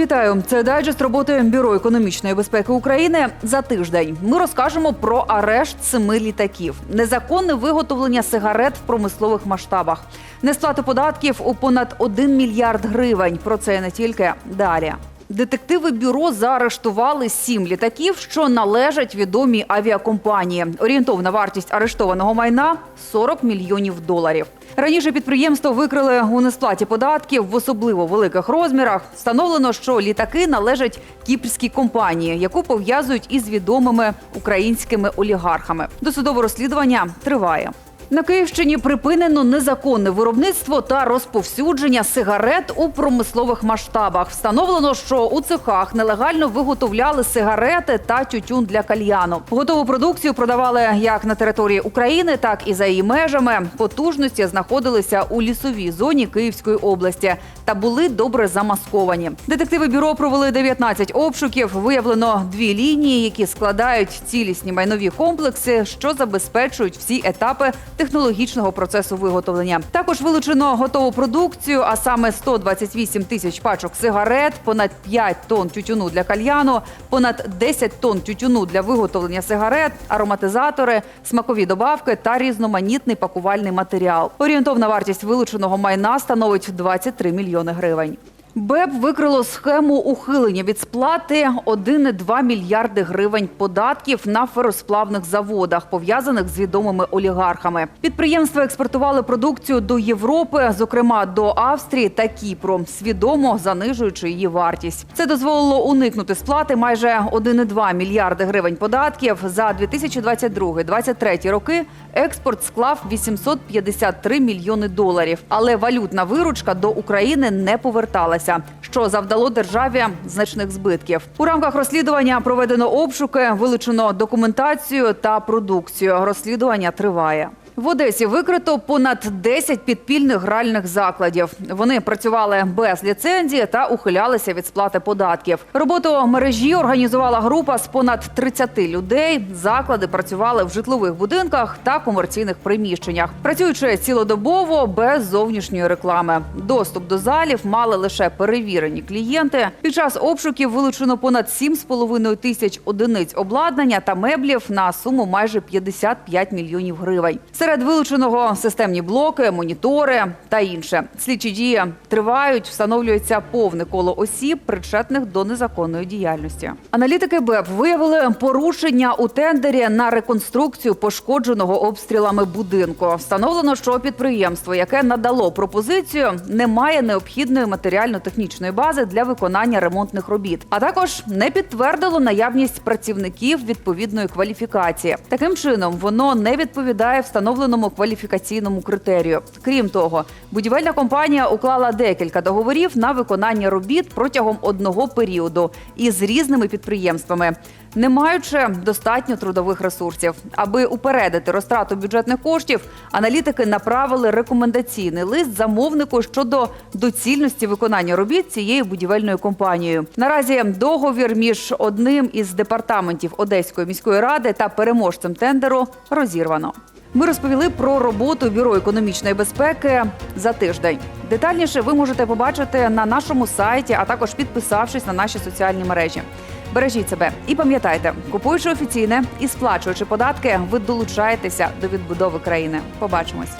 Вітаю! Це дайджест роботи Бюро економічної безпеки України за тиждень. Ми розкажемо про арешт семи літаків, незаконне виготовлення сигарет в промислових масштабах, несплату податків у понад 1 мільярд гривень. Про це не тільки далі. Детективи бюро заарештували сім літаків, що належать відомій авіакомпанії. Орієнтовна вартість арештованого майна 40 мільйонів доларів. Раніше підприємство викрили у несплаті податків в особливо великих розмірах. Встановлено, що літаки належать кіпрській компанії, яку пов'язують із відомими українськими олігархами. Досудове розслідування триває. На Київщині припинено незаконне виробництво та розповсюдження сигарет у промислових масштабах. Встановлено, що у цехах нелегально виготовляли сигарети та тютюн для кальяну. Готову продукцію продавали як на території України, так і за її межами. Потужності знаходилися у лісовій зоні Київської області та були добре замасковані. Детективи бюро провели 19 обшуків. Виявлено дві лінії, які складають цілісні майнові комплекси, що забезпечують всі етапи технологічного процесу виготовлення. Також вилучено готову продукцію, а саме 128 тисяч пачок сигарет, понад 5 тонн тютюну для кальяну, понад 10 тонн тютюну для виготовлення сигарет, ароматизатори, смакові добавки та різноманітний пакувальний матеріал. Орієнтовна вартість вилученого майна становить 23 мільйони гривень. БЕП викрило схему ухилення від сплати 1,2 мільярди гривень податків на феросплавних заводах, пов'язаних з відомими олігархами. Підприємства експортували продукцію до Європи, зокрема до Австрії та Кіпру, свідомо занижуючи її вартість. Це дозволило уникнути сплати майже 1,2 мільярди гривень податків. За 2022-2023 роки експорт склав 853 мільйони доларів, але валютна виручка до України не поверталася, що завдало державі значних збитків. У рамках розслідування проведено обшуки, вилучено документацію та продукцію. Розслідування триває. В Одесі викрито понад 10 підпільних гральних закладів. Вони працювали без ліцензії та ухилялися від сплати податків. Роботу мережі організувала група з понад 30 людей. Заклади працювали в житлових будинках та комерційних приміщеннях, працюючи цілодобово без зовнішньої реклами. Доступ до залів мали лише перевірені клієнти. Під час обшуків вилучено понад 7,5 тисяч одиниць обладнання та меблів на суму майже 55 мільйонів гривень. Серед вилученого системні блоки, монітори та інше. Слідчі дії тривають, встановлюється повне коло осіб, причетних до незаконної діяльності. Аналітики БЕП виявили порушення у тендері на реконструкцію пошкодженого обстрілами будинку. Встановлено, що підприємство, яке надало пропозицію, не має необхідної матеріально-технічної бази для виконання ремонтних робіт, а також не підтвердило наявність працівників відповідної кваліфікації. Таким чином, воно не відповідає встановленому кваліфікаційному критерію. Крім того, будівельна компанія уклала декілька договорів на виконання робіт протягом одного періоду із різними підприємствами. Не маючи достатньо трудових ресурсів, аби упередити розтрату бюджетних коштів, аналітики направили рекомендаційний лист замовнику щодо доцільності виконання робіт цією будівельною компанією. Наразі договір між одним із департаментів Одеської міської ради та переможцем тендеру розірвано. Ми розповіли про роботу бюро економічної безпеки за тиждень. Детальніше ви можете побачити на нашому сайті, а також підписавшись на наші соціальні мережі. Бережіть себе і пам'ятайте, купуючи офіційне і сплачуючи податки, ви долучаєтеся до відбудови країни. Побачимось.